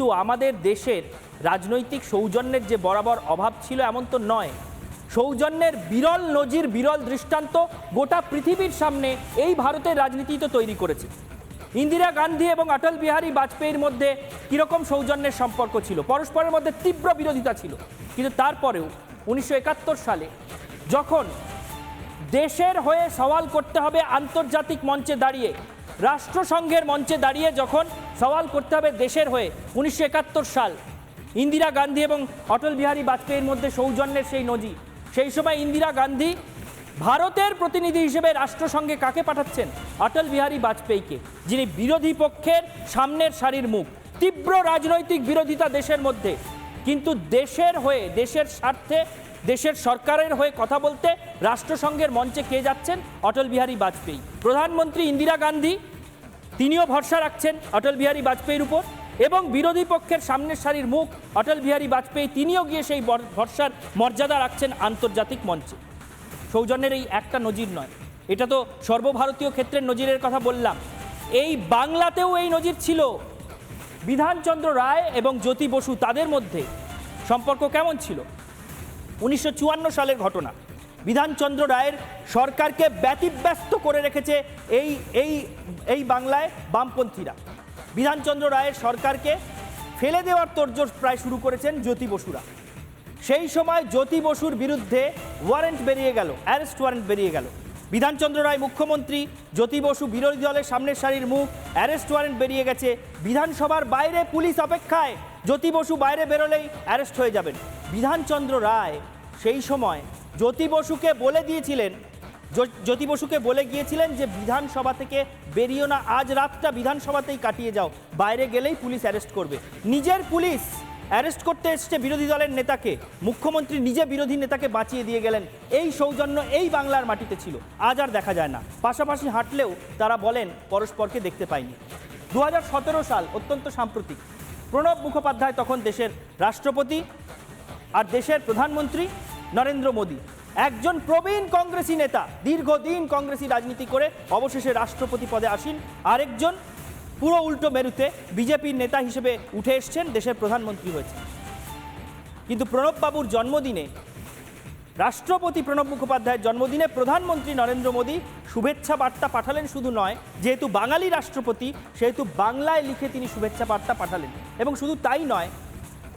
কিন্তু আমাদের দেশের রাজনৈতিক সৌজন্যের যে বরাবর অভাব ছিল এমন তো নয়। সৌজন্যের বিরল নজির, বিরল দৃষ্টান্ত গোটা পৃথিবীর সামনে এই ভারতের রাজনীতি তো তৈরি করেছে। ইন্দিরা গান্ধী এবং অটল বিহারী বাজপেয়ীর মধ্যে কীরকম সৌজন্যের সম্পর্ক ছিল? পরস্পরের মধ্যে তীব্র বিরোধিতা ছিল। কিন্তু তারপরেও উনিশশো একাত্তর সালে যখন দেশের হয়ে সওয়াল করতে হবে আন্তর্জাতিক মঞ্চে দাঁড়িয়ে, রাষ্ট্রসংঘের মঞ্চে দাঁড়িয়ে যখন সওয়াল করতে হবে দেশের হয়ে, উনিশশো একাত্তর সাল। ইন্দিরা গান্ধী এবং অটল বিহারী বাজপেয়ীর মধ্যে সৌজন্যের সেই নজির। সেই সময় ইন্দিরা গান্ধী ভারতের প্রতিনিধি হিসেবে রাষ্ট্রসংঘে কাকে পাঠাচ্ছেন? অটল বিহারী বাজপেয়ীকে, যিনি বিরোধী পক্ষের সামনের সারির মুখ। তীব্র রাজনৈতিক বিরোধিতা দেশের মধ্যে। কিন্তু দেশের হয়ে, দেশের স্বার্থে, দেশের সরকারের হয়ে কথা বলতে রাষ্ট্রসংঘের মঞ্চে কে যাচ্ছেন? অটল বিহারী বাজপেয়ী। প্রধানমন্ত্রী ইন্দিরা গান্ধী তিনিও ভরসা রাখছেন অটল বিহারী বাজপেয়ীর উপর এবং বিরোধী পক্ষের সামনের সারির মুখ অটল বিহারী বাজপেয়ী তিনিও গিয়ে সেই ভরসার মর্যাদা রাখছেন আন্তর্জাতিক মঞ্চে। সৌজন্যের এই একটা নজির নয়। এটা তো সর্বভারতীয় ক্ষেত্রের নজিরের কথা বললাম। এই বাংলাতেও এই নজির ছিল। বিধানচন্দ্র রায় এবং জ্যোতি বসু তাদের মধ্যে সম্পর্ক কেমন ছিল? উনিশশো চুয়ান্ন সালের ঘটনা। বিধানচন্দ্র রায়ের সরকারকে ব্যতিব্যস্ত করে রেখেছে এই এই এই বাংলায় বামপন্থীরা। বিধানচন্দ্র রায়ের সরকারকে ফেলে দেওয়ার তোড়জোড় প্রায় শুরু করেছেন জ্যোতি বসুরা। সেই সময় জ্যোতি বসুর বিরুদ্ধে ওয়ারেন্ট বেরিয়ে গেল, অ্যারেস্ট ওয়ারেন্ট বেরিয়ে গেল। বিধানচন্দ্র রায় মুখ্যমন্ত্রী, জ্যোতি বসু বিরোধী দলের সামনের সারির মুখ, অ্যারেস্ট ওয়ারেন্ট বেরিয়ে গেছে। বিধানসভার বাইরে পুলিশ অপেক্ষায় জ্যোতি বসু বাইরে বেরোলেই অ্যারেস্ট হয়ে যাবেন। বিধানচন্দ্র রায় সেই সময় জ্যোতি বসুকে বলে দিয়েছিলেন, জ্যোতি বসুকে বলে গিয়েছিলেন যে বিধানসভা থেকে বেরিয়েও না, আজ রাতটা বিধানসভাতেই কাটিয়ে যাও, বাইরে গেলেই পুলিশ অ্যারেস্ট করবে। নিজের পুলিশ অ্যারেস্ট করতে এসছে বিরোধী দলের নেতাকে, মুখ্যমন্ত্রী নিজে বিরোধী নেতাকে বাঁচিয়ে দিয়ে গেলেন, এই সৌজন্য এই বাংলার মাটিতে ছিল, আজ আর দেখা যায় না। পাশাপাশি হাঁটলেও তারা বলেন পরস্পরকে দেখতে পাইনি। দু সাল অত্যন্ত সাম্প্রতিক। প্রণব মুখোপাধ্যায় তখন দেশের রাষ্ট্রপতি আর দেশের প্রধানমন্ত্রী নরেন্দ্র মোদী। একজন প্রবীণ কংগ্রেসী নেতা, দীর্ঘদিন কংগ্রেসী রাজনীতি করে অবশেষে রাষ্ট্রপতি পদে আসীন। আরেকজন পুরো উল্টো মেরুতে বিজেপির নেতা হিসেবে উঠে এসছেন, দেশের প্রধানমন্ত্রী হয়েছে কিন্তু প্রণববাবুর জন্মদিনে, রাষ্ট্রপতি প্রণব মুখোপাধ্যায়ের জন্মদিনে প্রধানমন্ত্রী নরেন্দ্র মোদী শুভেচ্ছা বার্তা পাঠালেন শুধু নয়, যেহেতু বাঙালি রাষ্ট্রপতি, সেহেতু বাংলায় লিখে তিনি শুভেচ্ছা বার্তা পাঠালেন। এবং শুধু তাই নয়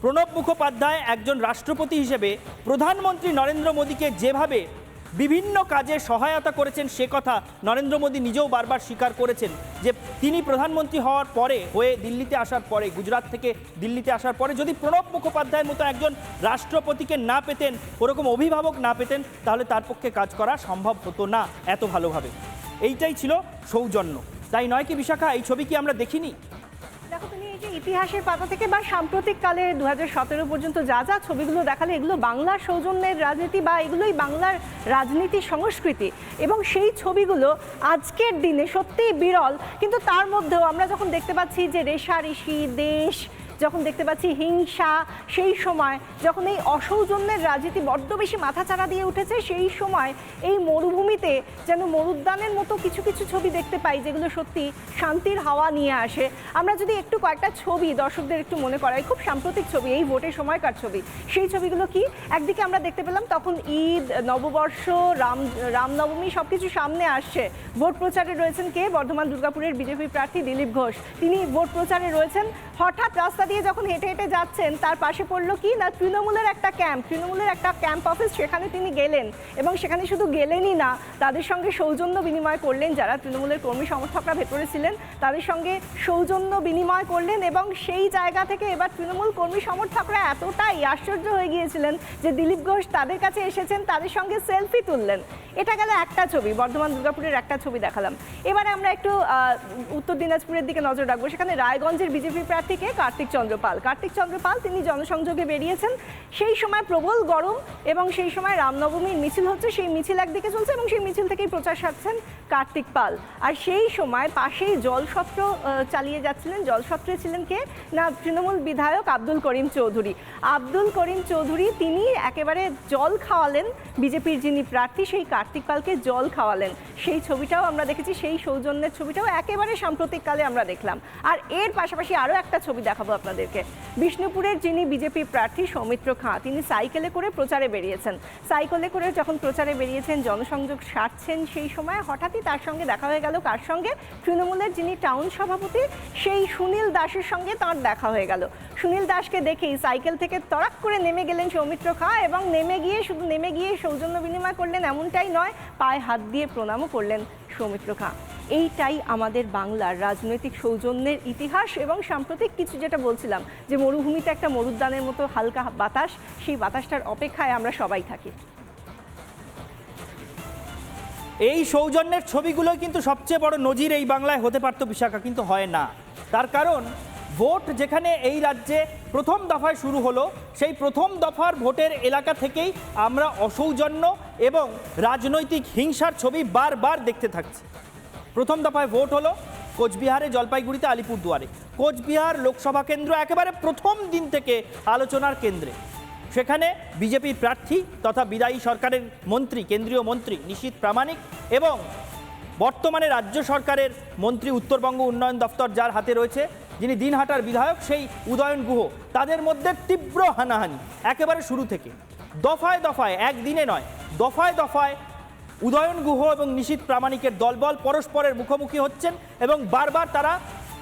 প্রণব মুখোপাধ্যায় একজন রাষ্ট্রপতি হিসেবে প্রধানমন্ত্রী নরেন্দ্র মোদীকে যেভাবে বিভিন্ন কাজে সহায়তা করেছেন, সে কথা নরেন্দ্র মোদী নিজেও বারবার স্বীকার করেছেন যে তিনি প্রধানমন্ত্রী হওয়ার পরে, হয়ে দিল্লিতে আসার পরে, গুজরাট থেকে দিল্লিতে আসার পরে যদি প্রণব মুখোপাধ্যায়ের মতো একজন রাষ্ট্রপতিকে না পেতেন, ওরকম অভিভাবক না পেতেন, তাহলে তার পক্ষে কাজ করা সম্ভব হতো না এত ভালোভাবে। এইটাই ছিল সৌজন্য। তাই নয় কি, বিশাখা, এই ছবি কি আমরা দেখিনি? যে ইতিহাসের পাতা থেকে বা সাম্প্রতিক কালে দু পর্যন্ত যা যা ছবিগুলো দেখালে এগুলো বাংলার সৌজন্যের রাজনীতি বা এগুলোই বাংলার রাজনীতি সংস্কৃতি। এবং সেই ছবিগুলো আজকের দিনে সত্যিই বিরল। কিন্তু তার মধ্যেও আমরা যখন দেখতে পাচ্ছি যে রেশারেশি দেশ যখন দেখতে পাচ্ছি হিংসা, সেই সময় যখন এই অসৌজন্যের রাজনীতি বড্ড বেশি মাথাচাড়া দিয়ে উঠেছে, সেই সময় এই মরুভূমিতে যেন মরুদ্যানের মতো কিছু কিছু ছবি দেখতে পাই, যেগুলো সত্যি শান্তির হাওয়া নিয়ে আসে। আমরা যদি একটু কয়েকটা ছবি দর্শকদের একটু মনে করাই, খুব সাম্প্রতিক ছবি, এই ভোটের সময়কার ছবি। সেই ছবিগুলো কি? একদিকে আমরা দেখতে পেলাম তখন ঈদ, নববর্ষ, রাম, রামনবমী সব কিছু সামনে আসছে। ভোট প্রচারে রয়েছেন কে? বর্ধমান দুর্গাপুরের বিজেপি প্রার্থী দিলীপ ঘোষ। তিনি ভোট প্রচারে রয়েছেন। হঠাৎ রাস্তা দিয়ে যখন হেঁটে হেঁটে যাচ্ছেন, তার পাশে পড়ল কি? না, তৃণমূলের একটা ক্যাম্প তৃণমূলের একটা ক্যাম্প অফিস সেখানে তিনি গেলেন এবং সেখানে শুধু গেলেনই না, তাদের সঙ্গে সৌজন্য বিনিময় করলেন যারা তৃণমূলের কর্মী সমর্থকরা ভেতরে ছিলেন, তাদের সঙ্গে সৌজন্য বিনিময় করলেন এবং সেই জায়গা থেকে এবার তৃণমূল কর্মী সমর্থকরা এতটাই আশ্চর্য হয়ে গিয়েছিলেন যে দিলীপ ঘোষ তাদের কাছে এসেছেন, তাদের সঙ্গে সেলফি তুললেন। এটা গেল একটা ছবি, বর্ধমান দুর্গাপুরের একটা ছবি দেখালাম। এবারে আমরা একটু উত্তর দিনাজপুরের দিকে নজর রাখব। সেখানে রায়গঞ্জের বিজেপি প্রার্থীকে কার্তিক চন্দ্র। পাল কার্তিক চন্দ্র পাল তিনি জনসংযোগে বেরিয়েছেন। সেই সময় প্রবল গরম এবং সেই সময় রামনবমীর মিছিল হচ্ছে। সেই মিছিল একদিকে চলছে এবং সেই মিছিল থেকেই প্রচার সারছেন কার্তিক পাল। আর সেই সময় পাশেই জলসত্র চালিয়ে যাচ্ছিলেন। জলসত্রে ছিলেন কে? না, তৃণমূল বিধায়ক আব্দুল করিম চৌধুরী। আব্দুল করিম চৌধুরী, তিনি একেবারে জল খাওয়ালেন বিজেপির যিনি প্রার্থী, সেই কার্তিক পালকে জল খাওয়ালেন। সেই ছবিটাও আমরা দেখেছি, সেই সৌজন্যের ছবিটাও একেবারে সাম্প্রতিককালে আমরা দেখলাম। আর এর পাশাপাশি আরও একটা ছবি দেখাবো। আপনাদেরকে। বিষ্ণুপুরের যিনি বিজেপি প্রার্থী সৌমিত্র খাঁ, তিনি সাইকেলে করে প্রচারে বেরিয়েছেন। সাইকেলে করে যখন প্রচারে বেরিয়েছেন, জনসংযোগ সারছেন সেই সময় হঠাৎই তার সঙ্গে দেখা হয়ে গেল। কার সঙ্গে? তৃণমূলের যিনি টাউন সভাপতি, সেই সুনীল দাসের সঙ্গে তাঁর দেখা হয়ে গেল। সুনীল দাসকে দেখেই সাইকেল থেকে তড়াক করে নেমে গেলেন সৌমিত্র খাঁ এবং নেমে গিয়ে, শুধু নেমে গিয়ে সৌজন্য বিনিময় করলেন এমনটাই নয়, পায়ে হাত দিয়ে প্রণামও করলেন সৌমিত্র খাঁ। এইটাই আমাদের বাংলার রাজনৈতিক সৌজন্যের ইতিহাস এবং সাম্প্রতিক কিছু যেটা বলছিলাম, যে মরুভূমিতে একটা মরুদ্যানের মতো হালকা বাতাস, সেই বাতাসটার অপেক্ষায় আমরা সবাই থাকি। এই সৌজন্যের ছবিগুলো কিন্তু সবচেয়ে বড় নজির এই বাংলায় হতে পারত বিশাখা, কিন্তু হয় না। তার কারণ, ভোট যেখানে এই রাজ্যে প্রথম দফায় শুরু হলো, সেই প্রথম দফার ভোটের এলাকা থেকেই আমরা অসৌজন্য এবং রাজনৈতিক হিংসার ছবি বারবার দেখতে থাকছি। প্রথম দফায় ভোট হলো কোচবিহারে, জলপাইগুড়িতে, আলিপুরদুয়ারে। কোচবিহার লোকসভা কেন্দ্র একেবারে প্রথম দিন থেকে আলোচনার কেন্দ্রে। সেখানে বিজেপির প্রার্থী তথা বিদায়ী সরকারের মন্ত্রী, কেন্দ্রীয় মন্ত্রী নিশীত প্রামাণিক এবং বর্তমানে রাজ্য সরকারের মন্ত্রী উত্তরবঙ্গ উন্নয়ন দপ্তর যার হাতে রয়েছে, যিনি দিনহাটার বিধায়ক, সেই উদয়ন গুহ, তাদের মধ্যে তীব্র হানাহানি, একেবারে শুরু থেকে। দফায় দফায়, একদিনে নয়, দফায় দফায় উদয়ন গুহ এবং নিশীত প্রামাণিকের দলবল পরস্পরের মুখোমুখি হচ্ছেন এবং বারবার তারা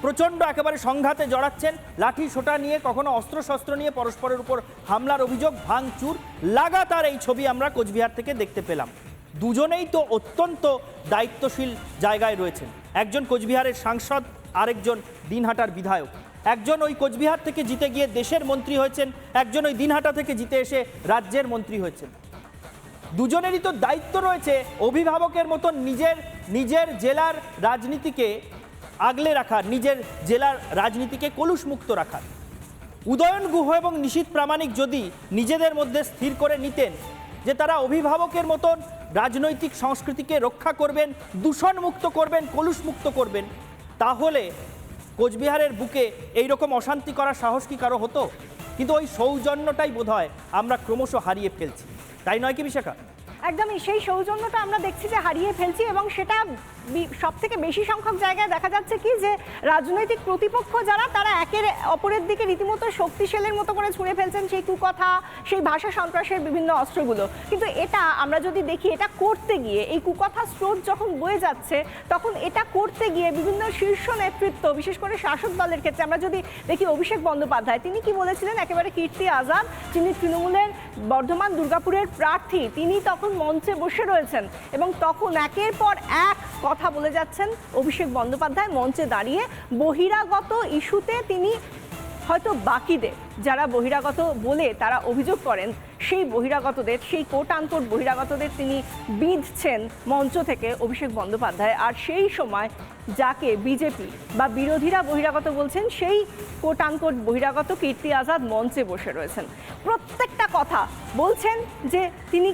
প্রচণ্ড একেবারে সংঘাতে জড়াচ্ছেন। লাঠি সোটা নিয়ে, কখনো অস্ত্রশস্ত্র নিয়ে পরস্পরের উপর হামলার অভিযোগ, ভাঙচুর। লাগাতার এই ছবি আমরা কোচবিহার থেকে দেখতে পেলাম। দুজনেই তো অত্যন্ত দায়িত্বশীল জায়গায় রয়েছেন। একজন কোচবিহারের সাংসদ, আরেকজন দিনহাটার বিধায়ক। একজন ওই কোচবিহার থেকে জিতে গিয়ে দেশের মন্ত্রী হয়েছেন, একজন ওই দিনহাটা থেকে জিতে এসে রাজ্যের মন্ত্রী হয়েছেন। দুজনেরই তো দায়িত্ব রয়েছে অভিভাবকের মতন নিজের নিজের জেলার রাজনীতিকে আগলে রাখার, নিজের জেলার রাজনীতিকে কলুষমুক্ত রাখার। উদয়ন গুহ এবং নিশীত প্রামাণিক যদি নিজেদের মধ্যে স্থির করে নিতেন যে তারা অভিভাবকের মতন রাজনৈতিক সংস্কৃতিকে রক্ষা করবেন, দূষণমুক্ত করবেন, কলুষমুক্ত করবেন, তাহলে কোচবিহারের বুকে এই রকম অশান্তি করার সাহস কি কারও হতো? কিন্তু ওই সৌজন্যটাই বোধহয় আমরা ক্রমশ হারিয়ে ফেলছি। তাই নয় কি বিশাখা? একদমই সেই সৌজন্যটা আমরা দেখছি যে হারিয়ে ফেলছি এবং সেটা সব থেকে বেশি সংখ্যক জায়গায় দেখা যাচ্ছে কি যে রাজনৈতিক প্রতিপক্ষ যারা, তারা একের অপরের দিকে রীতিমতো শক্তিশালের মতো করে ছুঁড়ে ফেলছেন সেই কুকথা, সেই ভাষা সন্ত্রাসের বিভিন্ন অস্ত্রগুলো। কিন্তু এটা আমরা যদি দেখি, এটা করতে গিয়ে, এই কুকথা স্রোত যখন বয়ে যাচ্ছে, তখন এটা করতে গিয়ে বিভিন্ন শীর্ষ নেতৃত্ব, বিশেষ করে শাসক দলের ক্ষেত্রে, আমরা যদি দেখি অভিষেক বন্দ্যোপাধ্যায়, তিনি কি বলেছিলেন? একেবারে কীর্তি আজাদ, যিনি তৃণমূলের বর্ধমান দুর্গাপুরের প্রার্থী, তিনি তখন মঞ্চে বসে রয়েছেন এবং তখন একের পর এক কথা বলে যাচ্ছেন অভিষেক বন্দ্যোপাধ্যায় মঞ্চে দাঁড়িয়ে বহিরাগত ইস্যুতে তিনি হয়তো বাকিদের, যারা বহিরাগত বলে তারা অভিযোগ করেন, সেই বহিরাগতদের, সেই কোট আনকোট বহিরাগতদের তিনি বিঁধছেন মঞ্চ থেকে অভিষেক বন্দ্যোপাধ্যায়। আর সেই সময় যাকে বিজেপি বা বিরোধীরা বহিরাগত বলছেন, সেই কোট আনকোট বহিরাগত কীর্তি আজাদ মঞ্চে বসে রয়েছেন। প্রত্যেকটা কথা বলছেন যে তিনি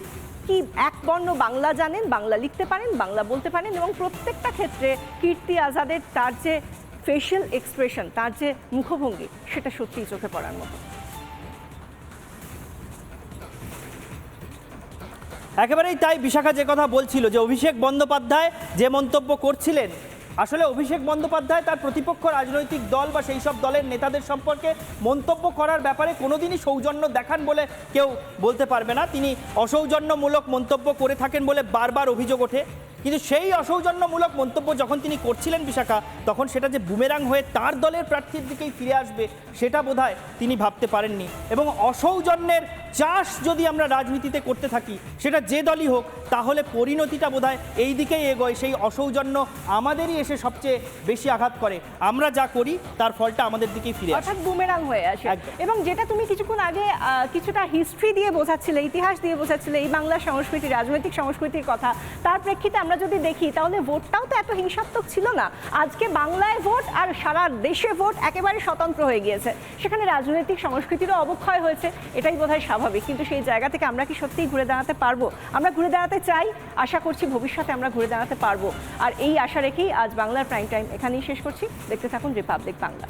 কি এক বর্ণ বাংলা জানেন, বাংলা লিখতে পারেন, বাংলা বলতে পারেন এবং প্রত্যেকটা ক্ষেত্রে কীর্তি আজাদের তার যে ফেশিয়াল এক্সপ্রেশন তার যে মুখভঙ্গি, সেটা সত্যিই চোখে পড়ার মতো। একেবারেই তাই, বিশাখা যে কথা বলছিল, যে অভিষেক বন্দ্যোপাধ্যায় যে মন্তব্য করছিলেন আসলে অভিষেক বন্দ্যোপাধ্যায় তার প্রতিপক্ষ রাজনৈতিক দল বা সেই সব দলের নেতাদের সম্পর্কে মন্তব্য করার ব্যাপারে কোনোদিনই সৌজন্য দেখান বলে কেউ বলতে পারবে না। তিনি অসৌজন্যমূলক মন্তব্য করে থাকেন বলে বারবার অভিযোগ ওঠে। কিন্তু সেই অসৌজন্যমূলক মন্তব্য যখন তিনি করছিলেন বিশাখা তখন সেটা যে বুমেরাং হয়ে তার দলের প্রার্থীর দিকেই ফিরে আসবে সেটা বোধহয় তিনি ভাবতে পারেননি। এবং অসৌজন্যের চাষ যদি আমরা রাজনীতিতে করতে থাকি সেটা যে দলই হোক তাহলে পরিণতিটা বোধহয় এই দিকেই এগোয় সেই অসৌজন্য আমাদেরই এসে সবচেয়ে বেশি আঘাত করে। আমরা যা করি তার ফলটা আমাদের দিকেই ফিরে অর্থাৎ বুমেরাং হয়ে আসে। এবং যেটা তুমি কিছুক্ষণ আগে কিছুটা হিস্ট্রি দিয়ে বোঝাচ্ছিলে ইতিহাস দিয়ে বোঝাচ্ছিলে এই বাংলা সংস্কৃতি রাজনৈতিক সংস্কৃতির কথা তার প্রেক্ষিতে আমরা যদি দেখি, তাহলে ভোটটাও তো এত হিংসাত্মক ছিল না। আজকে বাংলায় ভোট আর সারা দেশে ভোট একেবারে স্বতন্ত্র হয়ে গিয়েছে। সেখানে রাজনৈতিক, সংস্কৃতিরও অবক্ষয় হয়েছে। এটাই বোধহয় স্বাভাবিক। কিন্তু সেই জায়গা থেকে আমরা কি সত্যিই ঘুরে দাঁড়াতে পারব? আমরা ঘুরে দাঁড়াতে চাই। আশা করছি ভবিষ্যতে আমরা ঘুরে দাঁড়াতে পারব। আর এই আশা রেখেই আজ বাংলার প্রাইম টাইম এখানেই শেষ করছি। দেখতে থাকুন রিপাবলিক বাংলা।